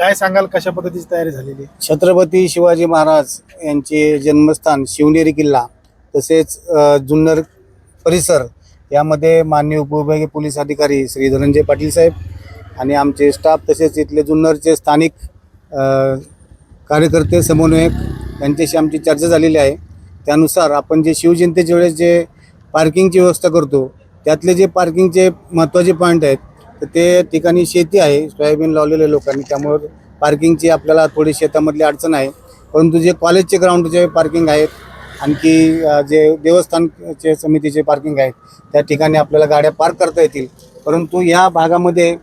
काय सांगाल कशा पद्धतीची तयारी झालेली आहे? छत्रपती शिवाजी महाराज यांचे जन्मस्थान शिवनेरी किल्ला तसेच अ, जुन्नर परिसर यामध्ये माननीय उपविभागीय पोलीस अधिकारी श्री धनंजय पाटील साहेब आणि आमचे स्टाफ तसेच इथले जुन्नरचे स्थानिक अ, कार्यकर्ते समन्वयक यांच्याशी आमची चर्चा झालेली आहे. त्यानुसार आपण जे शिवजयंतीच्या वेळेस जे पार्किंगची व्यवस्था करतो त्यातले जे पार्किंगचे महत्त्वाचे पॉईंट आहेत तर ते ठिकाणी शेती आहे सोयाबीन लावलेले लोकांनी त्यामुळं पार्किंगची आपल्याला थोडी शेतामधली अडचण आहे. परंतु जे कॉलेजचे ग्राउंड जे पार्किंग आहेत आणखी जे देवस्थानचे समितीचे पार्किंग आहेत त्या ठिकाणी आपल्याला गाड्या पार्क करता येतील. परंतु ह्या भागामध्ये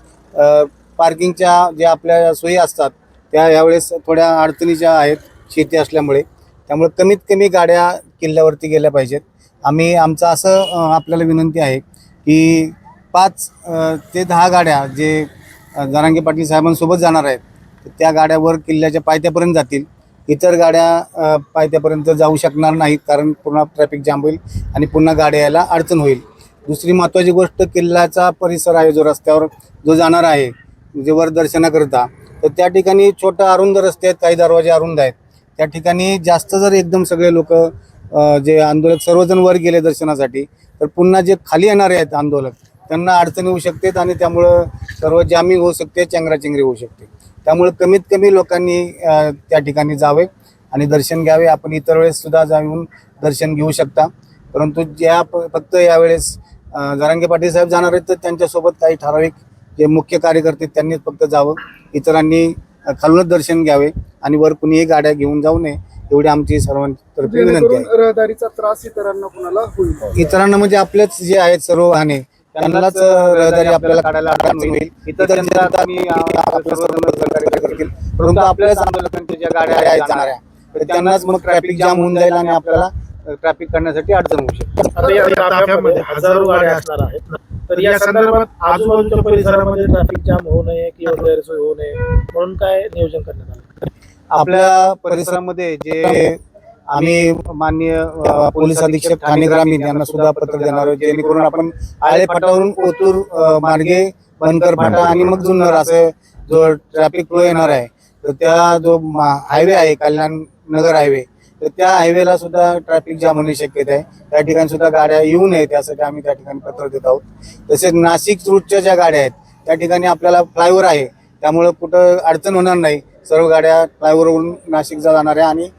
पार्किंगच्या ज्या आपल्या सोयी असतात त्या यावेळेस थोड्या अडचणीच्या आहेत शेती असल्यामुळे त्यामुळे कमीत कमी गाड्या किल्ल्यावरती गेल्या पाहिजेत. आम्ही आमचं असं आपल्याला विनंती आहे की पाच ते दहा गाड्या जे जारांगे जरांगे पाटील साहेबांसोबत जाणार आहेत तर त्या गाड्यावर किल्ल्याच्या पायथ्यापर्यंत जातील. इतर गाड्या पायथ्यापर्यंत जाऊ शकणार नाहीत कारण पुन्हा ट्रॅफिक जाम होईल आणि पुन्हा गाड्या यायला अडचण होईल. दुसरी महत्त्वाची गोष्ट किल्ल्याचा परिसर आहे जो रस्त्यावर जो जाणार आहे जे वर दर्शनाकरता तर त्या ठिकाणी छोटं अरुंद रस्ते आहेत काही दरवाजे अरुंद आहेत. त्या ठिकाणी जास्त जर एकदम सगळे लोक जे आंदोलक सर्वजण वर गेले दर्शनासाठी तर पुन्हा जे खाली येणारे आहेत आंदोलक त्यांना अडचणी होऊ शकतात आणि त्यामुळं सर्व जामिंग होऊ शकते चेंगराचेंगरी होऊ शकते. त्यामुळे कमीत कमी लोकांनी त्या ठिकाणी जावे आणि दर्शन घ्यावे. आपण इतर वेळेस सुद्धा जाऊन दर्शन घेऊ शकता. परंतु ज्या फक्त यावेळेस जरांगे पाटील साहेब जाणार आहेत तर त्यांच्यासोबत काही ठराविक जे मुख्य कार्यकर्ते त्यांनीच फक्त जावं. इतरांनी खालूनच दर्शन घ्यावे आणि वर कुणीही गाड्या घेऊन जाऊ नये एवढी आमची सर्वांतर्फे विनंती आहे. जेणेकरून रहदारीचा त्रास इतरांना कुणाला होईल? इतरांना म्हणजे आपलेच जे आहेत सर्व वाहने त्यांनाच रहदारी आपल्याला काढायला अडचण होईल इतर जनता आम्ही, करतील. परंतु आपल्याच आंदोलकांच्या ज्या गाड्या आहेत जाणाऱ्या तर त्यांनाच मग ट्रॅफिक जाम होऊन जाईल आणि आपल्याला ट्रॅफिक करण्यासाठी अडचण होऊ शकते. आता या ताफ्यामध्ये हजारो गाड्या असणार आहेत तर या संदर्भात आजूबाजूच्या परिसरामध्ये ट्रॅफिक जाम होऊ नये किंवा गैरसोय होऊ नये म्हणून काय नियोजन करण्यात आलं? आपल्या परिसरामध्ये जे आम्ही माननीय पोलीस अधीक्षक ठाणे ग्रामीण यांना सुद्धा पत्र देणार आहोत जेणेकरून आपण आळे फाटावरून ओतूर मार्गे बनकर फाटा आणि मग जुन्नर असे जो ट्रॅफिक फ्लो येणार आहे तर त्या जो हायवे आहे कल्याण नगर हायवे तर त्या हायवेला सुद्धा ट्रॅफिक जाम होण्याची शक्यता आहे. त्या ठिकाणी सुद्धा गाड्या येऊ नये त्यासाठी आम्ही त्या ठिकाणी पत्र देत आहोत. तसेच नाशिक रूटच्या ज्या गाड्या आहेत त्या ठिकाणी आपल्याला फ्लायओव्हर आहे. त्यामुळं कुठं अडचण होणार नाही. सर्व गाड्या फ्लायओव्हरवरून नाशिकला आहे आणि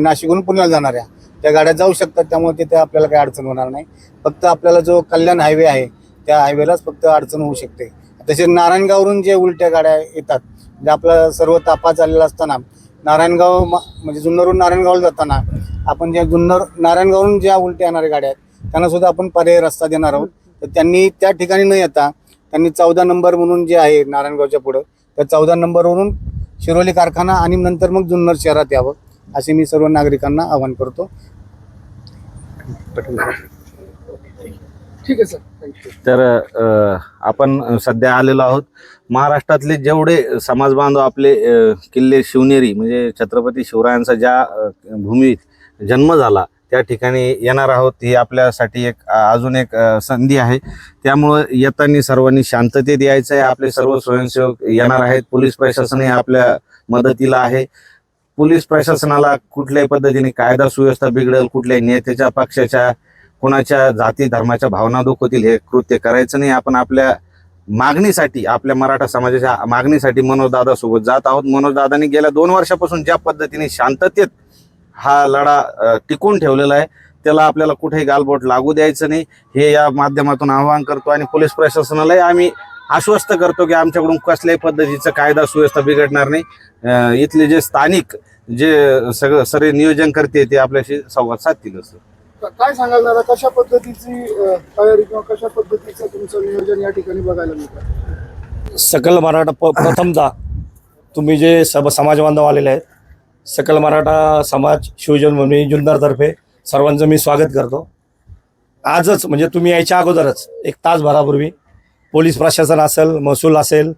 नाशिकहून पुण्याला जाणाऱ्या. त्या गाड्या जाऊ शकतात त्यामुळे तिथे आपल्याला काही अडचण होणार नाही. फक्त आपल्याला जो कल्याण हायवे आहे त्या हायवेलाच फक्त अडचण होऊ शकते. तसेच नारायणगाववरून जे उलट्या गाड्या येतात म्हणजे आपला सर्व तापा चाललेला असताना नारायणगाव म- म्हणजे जुन्नरहून नारायणगावला जाताना आपण ज्या जुन्नर नारायणगावहून ज्या उलट्या येणाऱ्या गाड्या आहेत त्यांना सुद्धा आपण पर्याय रस्ता देणार आहोत. तर त्यांनी त्या ठिकाणी न येता त्यांनी चौदा नंबर म्हणून जे आहे नारायणगावच्या पुढं त्या चौदा नंबरवरून शिरोली कारखाना आणि नंतर मग जुन्नर शहरात यावं. असे मी सर्व नागरिकांना आवाहन करतो. ठीक आहे सर. थँक्यू तर अ, आपण सध्या आलेलो आहोत. महाराष्ट्रातले जेवढे समाज बांधव आपले अ, किल्ले शिवनेरी म्हणजे छत्रपती शिवरायांचा ज्या अ, भूमीत जन्म झाला त्या ठिकाणी येणार आहोत ही आपल्यासाठी एक अ, अजून एक अ, संधी आहे. त्यामुळं येताना सर्वांनी शांततेत यायचं आहे आपले सर्व स्वयंसेवक येणार आहेत. पोलीस प्रशासनही आपल्या मदतीला आहे. पोलीस प्रशासनाला कुठल्याही पद्धतीने कायदा सुव्यवस्था बिघडेल कुठल्याही नेत्याच्या पक्षाच्या कुणाच्या जाती धर्माच्या भावना दुखवतील हे कृत्य करायचं नाही. आपण आपल्या मागणीसाठी आपल्या मराठा समाजाच्या मागणीसाठी मनोजदादा सोबत जात आहोत. मनोजदादांनी गेल्या दोन वर्षापासून ज्या पद्धतीने शांततेत हा लढा टिकून ठेवलेला आहे त्याला आपल्याला कुठेही गालबोट लागू द्यायचं नाही. हे या माध्यमातून आवाहन करतो आणि पोलीस प्रशासनालाही आम्ही आश्वस्त करतो की आमच्याकडून कसल्याही पद्धतीचं कायदा सुव्यवस्था बिघडणार नाही. इथले जे स्थानिक जे सगळं सर्व नियोजन करते ते आपल्याशी संवाद साधतीलच काय सांगाल दादा कशा पद्धतीची तयारी किंवा कशा पद्धतीचं तुमचं नियोजन या ठिकाणी बघायला मिळतं? सकल मराठा प प्रथमतः तुम्ही जे सब समाज बांधव आलेले आहेत सकल मराठा समाज शिवजन्मभूमी जुन्नरतर्फे सर्वांचं मी स्वागत करतो. आजच म्हणजे तुम्ही यायच्या अगोदरच एक तासभरापूर्वी पोलीस प्रशासन असेल महसूल असेल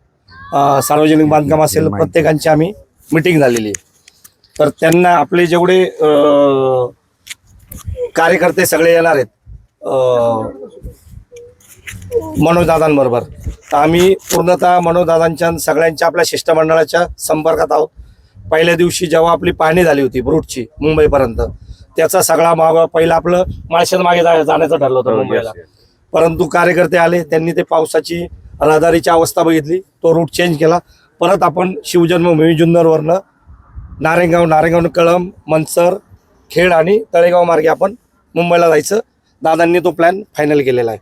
अ, सार्वजनिक बांधकाम असेल प्रत्येकांची आम्ही मिटिंग झालेली आहे. तर त्यांना आपले जेवढे अ, कार्यकर्ते सगळे येणार आहेत अ, मनोजदादांबरोबर. तर आम्ही पूर्णतः मनोजदादांच्या आणि सगळ्यांच्या आपल्या शिष्टमंडळाच्या संपर्कात आहोत. पहिल्या दिवशी जेव्हा आपली पाहणी झाली होती रूटची मुंबईपर्यंत त्याचा सगळा माग पहिलं आपलं माळशेत मागे जा- जाण्याचं ठरलं होतं मुंबईला. परंतु कार्यकर्ते आले त्यांनी ते पावसाची रहदारीची अवस्था बघितली तो रूट चेंज केला. परत आपण शिवजन्मभूमी जुन्नरवरनं नारेगाव नारेगाव कळम मनसर खेड आणि तळेगाव मार्गे आपण मुंबईला जायचं. दादांनी तो प्लॅन फायनल केलेला आहे.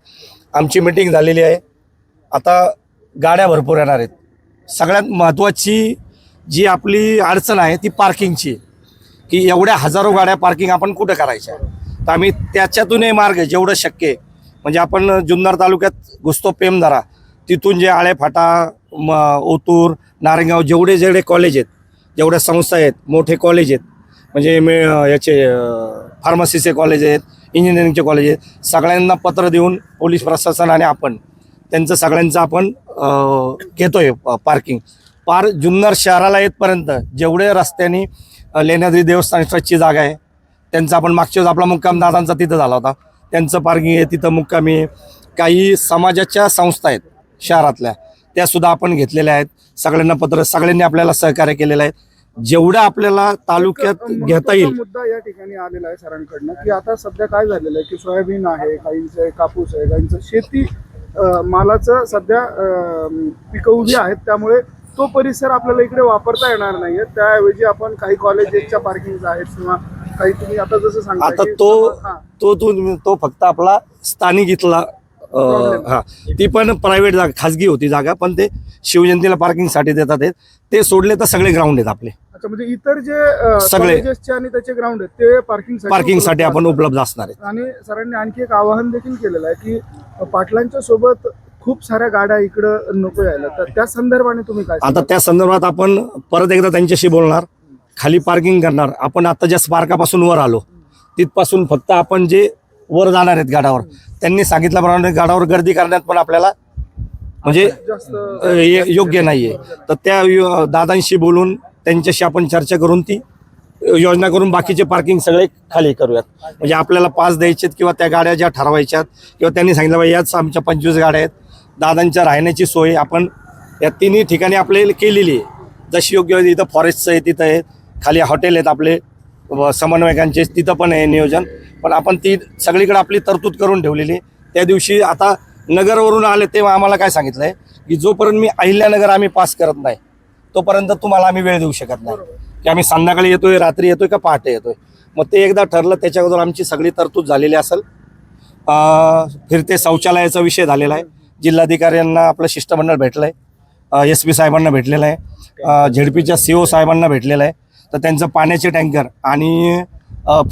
आमची मिटिंग झालेली आहे. आता गाड्या भरपूर येणार आहेत. सगळ्यात महत्त्वाची जी आपली अडचण आहे ती पार्किंगची की एवढ्या हजारो गाड्या पार्किंग आपण कुठं करायच्या? तर आम्ही त्याच्यातूनही मार्ग जेवढं शक्य आहे. म्हणजे आपण जुन्नर तालुक्यात घुसतो पेमधरा. तिथून जे आळेफाटा म ओतूर नारंगाव जेवढे जेवढे कॉलेज आहेत जेवढ्या संस्था आहेत मोठे कॉलेज आहेत म्हणजे मे याचे फार्मसीचे कॉलेज आहेत इंजिनिअरिंगचे कॉलेज आहेत सगळ्यांना पत्र देऊन पोलीस प्रशासन आणि आपण त्यांचं सगळ्यांचं आपण अं, घेतोय पार्किंग पार जुन्नर शहराला येतपर्यंत जेवढे रस्त्याने लेण्याद्री देवस्थान ट्रस्टची जागा आहे त्यांचा आपण मागच्या वेळेस आपला मुक्काम दादांचा तिथं झाला होता त्यांचं पार्किंग आहे तिथं मुक्कामी आहे. काही समाजाच्या संस्था आहेत शहरातल्या. त्या सुद्धा आपण घेतलेल्या आहेत. सगळ्यांना पत्र सगळ्यांनी आपल्याला सहकार्य केलेलं आहे. जेवढं आपल्याला तालुक्यात घेता येईल. मुद्दा या ठिकाणी आलेला आहे सरांकडनं की आता सध्या काय झालेलं आहे की सोयाबीन आहे काहींचं कापूस आहे काहींचं शेती अं, मालाचं सध्या अं, पिकं उभी आहेत. त्यामुळे तो परिसर आपल्याला इकडे वापरता येणार नाहीये. त्याऐवजी आपण काही कॉलेजेसच्या पार्किंग आहेत किंवा काही तुम्ही आता जसं सांगता आता की तो हा, तो तो तो फक्त आपला स्थानिक इथला. हा ती पण प्रायव्हेट जागा खाजगी होती जागा पण ते शिवजयंतीला पार्किंगसाठी देतात ते. ते सोडले तर सगळे ग्राउंड आहेत आपले. म्हणजे इतर जे सगळे. आणि त्याचे ग्राउंड आहेत ते पार्किंग पार्किंगसाठी आपण उपलब्ध असणार आहेत. आणि सरांनी आणखी एक आवाहन देखील केलेलं आहे की पाटलांच्या सोबत खूप साऱ्या गाड्या इकडं नको यायला. तर त्या संदर्भाने तुम्ही काय आता त्या संदर्भात आपण परत एकदा त्यांच्याशी बोलणार. खाली पार्किंग करणार. आपण आता ज्या स्पार्कापासून वर आलो तिथपासून फक्त आपण जे वर जाणार आहेत गाडावर त्यांनी सांगितल्याप्रमाणे गाडावर गर्दी करण्यात पण आपल्याला म्हणजे ये- योग्य नाहीये. तर त्या दादांशी बोलून त्यांच्याशी आपण चर्चा करून ती योजना करून बाकीचे पार्किंग सगळे खाली करूयात. म्हणजे आपल्याला पास द्यायचेत किंवा त्या गाड्या ज्या ठरवायच्यात किंवा त्यांनी सांगितलं बाई याच आमच्या पंचवीस गाड्या आहेत. दादांच्या राहण्याची सोय आपण या तिन्ही ठिकाणी आपल्याला केलेली आहे. जशी योग्य इथं फॉरेस्टचं आहे तिथं आहे. खाली हॉटेल आहेत आपले. समन्वयकांचे तिथं पण आहे नियोजन. पण आपण ती सगळीकडे आपली तरतूद करून ठेवलेली. आहे. त्या दिवशी आता नगरवरून आले तेव्हा आम्हाला काय सांगितलंय? की जोपर्यंत मी अहिल्यानगर आम्ही पास करत नाही तोपर्यंत तुम्हाला आम्ही वेळ देऊ शकत नाही. की आम्ही संध्याकाळी येतोय रात्री येतोय का पहाटे येतोय? मग ते एकदा ठरलं त्याच्या अगोदर आमची सगळी तरतूद झालेली असेल. फिरते शौचालयाचा विषय झालेला आहे. जिल्हाधिकाऱ्यांना आपलं शिष्टमंडळ भेटलं आहे एस पी साहेबांना भेटलेलं आहे. झेडपीच्या सी ओ साहेबांना भेटलेलं आहे. तर त्यांचं पाण्याचे टँकर आणि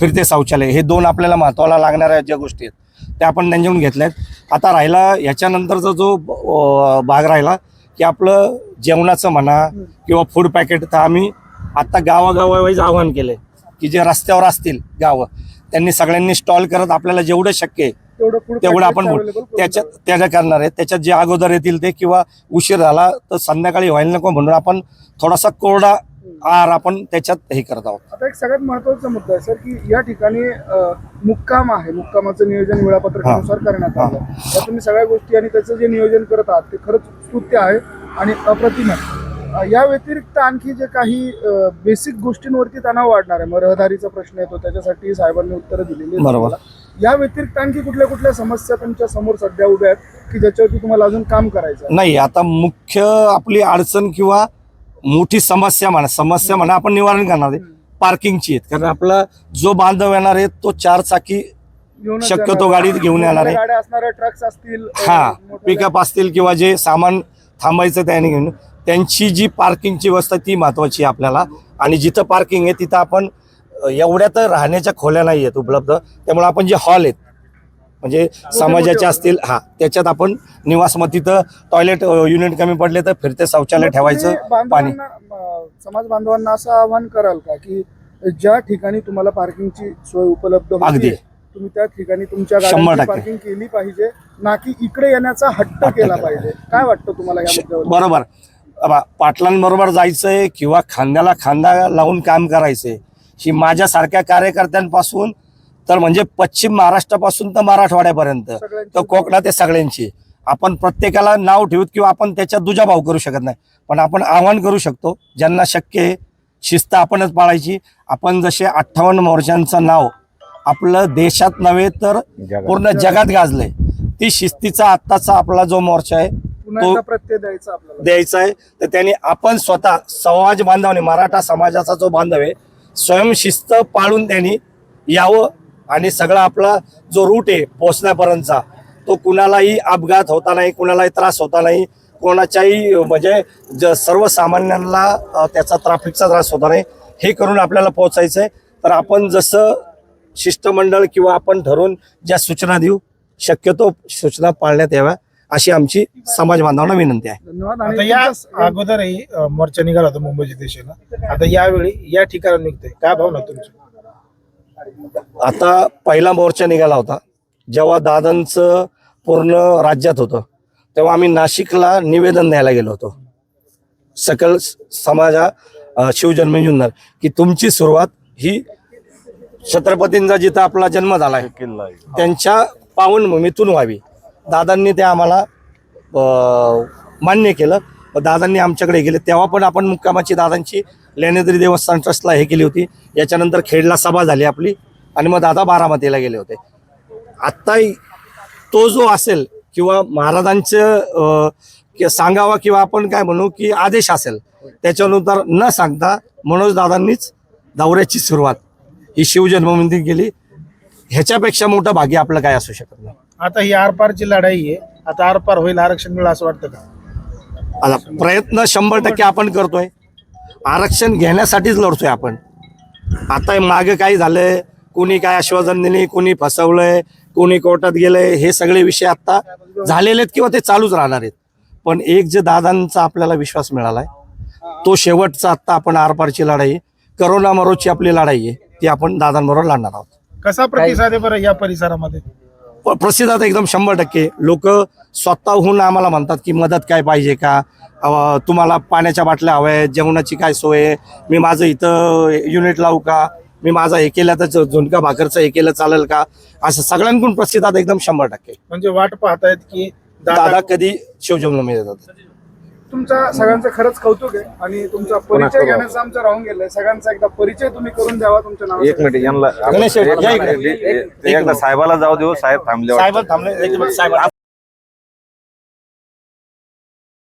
फिरते शौचालय हे दोन आपल्याला महत्त्वाला लागणाऱ्या ज्या गोष्टी आहेत त्या आपण त्यांच्याकडून घेतल्या आहेत. आता राहिला ह्याच्यानंतरचा जो भाग राहिला की आपलं जेवणाचं म्हणा किंवा फूड पॅकेट तर आम्ही आत्ता गावागावावाईज आवाहन केलं की जे रस्त्यावर असतील गावं त्यांनी सगळ्यांनी स्टॉल करत आपल्याला जेवढं शक्य आहे तेवढं आपण त्याच्यात त्याच्या करणार आहे. त्याच्यात जे अगोदर येतील ते किंवा उशीर झाला तर संध्याकाळी व्हायला नको म्हणून आपण थोडासा कोरडा आहार आपण त्याच्यात हे करत आहोत. आता एक सगळ्यात महत्त्वाचा मुद्दा आहे सर की या ठिकाणी अ, मुक्काम आहे. मुक्कामाचं नियोजन वेळापत्रकानुसार करण्यात आलं. या तुम्ही सगळ्या गोष्टी आणि त्याचं जे नियोजन करत आहात ते खरंच स्तुत्य आहे आणि अप्रतिम आहे. अ, या व्यतिरिक्त आणखी जे काही बेसिक गोष्टींवरती तणाव वाढणार आहे. मग रहदारीचा प्रश्न येतो त्याच्यासाठी साहेबांनी उत्तरं दिलेली आहेत बरोबर. तुम्हाला. या व्यतिरिक्त आणखी कुठल्या कुठल्या समस्या तुमच्यासमोर सध्या उभ्या आहेत की ज्याच्यावरती तुम्हाला अजून काम करायचं आहे? नाही आता मुख्य आपली अडचण किंवा मोठी समस्या म्हणा समस्या म्हणा आपण निवारण करणार आहे. पार्किंगची आहेत. कारण आपला जो बांधव येणार आहे तो चार चाकी शक्यतो. गाडीत घेऊन येणार आहे. ट्रक्स असतील हा पिकअप असतील किंवा जे सामान थांबायचं त्याने घेऊन त्यांची जी पार्किंगची व्यवस्था ती महत्वाची आहे आपल्याला. आणि जिथं पार्किंग आहे तिथं आपण एवढ्या तर राहण्याच्या खोल्या नाही आहेत उपलब्ध. त्यामुळे आपण जे हॉल आहेत म्हणजे समाजाचे असतील हा त्याच्यात आपण निवास मग तिथं टॉयलेट युनिट कमी पडले तर फिरते शौचालय ठेवायचं पाणी. समाज बांधवांना असं आवाहन कराल का की ज्या ठिकाणी तुम्हाला पार्किंगची सोय उपलब्ध अगदी. तुम्ही त्या ठिकाणी तुमच्या. पार्किंग केली पाहिजे ना की इकडे येण्याचा हट्ट केला पाहिजे? काय वाटतं तुम्हाला या बरोबर. पाटलांबरोबर जायचंय किंवा खांद्याला खांदा लावून काम करायचंय ही माझ्यासारख्या कार्यकर्त्यांपासून तर म्हणजे पश्चिम महाराष्ट्रापासून तर मराठवाड्यापर्यंत. तर कोकणात ते सगळ्यांची. आपण प्रत्येकाला नाव ठेवूत किंवा आपण त्याच्यात दुजाभाव करू शकत नाही. पण आपण आव्हान करू शकतो. ज्यांना शक्य आहे शिस्त आपणच पाळायची. आपण जसे अठ्ठावन्न मोर्चांचं नाव आपलं देशात नव्हे तर पूर्ण जगात गाजलंय. ती शिस्तीचा आत्ताचा आपला जो मोर्चा आहे तो- प्रत्यय द्यायचा आपल्याला. द्यायचा आहे. तर त्यांनी आपण स्वतः समाज बांधवाने मराठा समाजाचा जो बांधव आहे स्वयंशिस्त पाळून त्यांनी यावं. आणि सगळा आपला जो रूट आहे पोचण्यापर्यंतचा तो कुणालाही अपघात होता नाही कुणालाही त्रास होता नाही कोणाच्याही म्हणजे ज सर्वसामान्यांना त्याचा ट्रॅफिकचा त्रास होता नाही हे करून आपल्याला पोहोचायचं आहे तर आपण जसं शिष्टमंडळ किंवा आपण ठरवून ज्या सूचना देऊ शक्यतो सूचना पाळण्यात याव्या अशी आमची समाज बांधवांना विनंती आहे. धन्यवाद. आता या अगोदरही मोर्चा निघाला होता मुंबईच्या दिशेला आता यावेळी या ठिकाणी निघतोय. काय भावना तुमची? आता पहिला मोर्चा निघाला होता जेव्हा दादांचं पूर्ण राज्यात होतं तेव्हा आम्ही नाशिकला निवेदन द्यायला गेलो होतो. सकल समाजा शिवजन्मी जुन्नर की तुमची सुरुवात ही छत्रपतींचा जिथं आपला जन्म झाला आहे किल्ला त्यांच्या पावनभूमीतून व्हावी. दादांनी ते आम्हाला मान्य केलं. दादांनी आमच्याकडे गेले. तेव्हा पण आपण मुक्कामाची दादांची लेण्याद्री देवस्थान ट्रस्टला हे केली होती. याच्यानंतर खेडला सभा झाली आपली आणि मग दादा बारामतीला गेले होते. आत्ता तो जो असेल किंवा महाराजांचं कि- सांगावा किंवा आपण काय म्हणू की आदेश असेल त्याच्यानुसार न सांगता मनोज दादांनीच दौऱ्याची सुरुवात. ही शिवजन्मभूमी केली ह्याच्यापेक्षा मोठं भाग्य आपलं काय असू शकत नाही. आता ही आरपारची लढाई आहे. आता आरपार होईल आरक्षण मिळेल असं वाटतं का? आता प्रयत्न शंभर टक्के आपण करतोय. आरक्षण घेण्यासाठीच लढतोय आपण. आता मागे काय झालंय? कोणी काय आश्वासन दिली कोणी फसवलंय कोणी कोर्टात गेलंय हे सगळे विषय आता झालेले आहेत किंवा ते चालूच राहणार आहेत. पण एक जे दादांचा आपल्याला विश्वास मिळालाय तो शेवटचा आता आपण आरपारची लढाई करोना मरोची आपली लढाई आहे ती आपण दादांबरोबर लढणार आहोत. कसा प्रतिसाद आहे बरं या परिसरामध्ये? प्रसिद्ध आता एकदम शंभर टक्के. लोक स्वतःहून आम्हाला म्हणतात की मदत काय पाहिजे का? तुम्हाला पाण्याच्या बाटल्या हव्या आहेत जेवणाची काय सोय आहे? मी माझं इथं युनिट लावू का? मी माझा हे केलं तर झुणका भाकरचं हे केलं चालेल का? असं सगळ्यांकडून प्रसिद्धात एकदम शंभर टक्के. म्हणजे वाट पाहतायत की दादा कधी शिवजन्मी देतात तुमचा सगळ्यांचं खरंच कौतुक आहे आणि तुमचा परिचय घेण्याचं आमचं राहून गेलंय. सगळ्यांचा एकदा परिचय तुम्ही करून द्यावा तुमच्या नावाचा एक मिनिट यांना गणेश शेठ, या इकडे. एक- एकदा साहेबाला जाऊ देऊ साहेब थांबले साहेब थांबले एक मिनिट, साहेब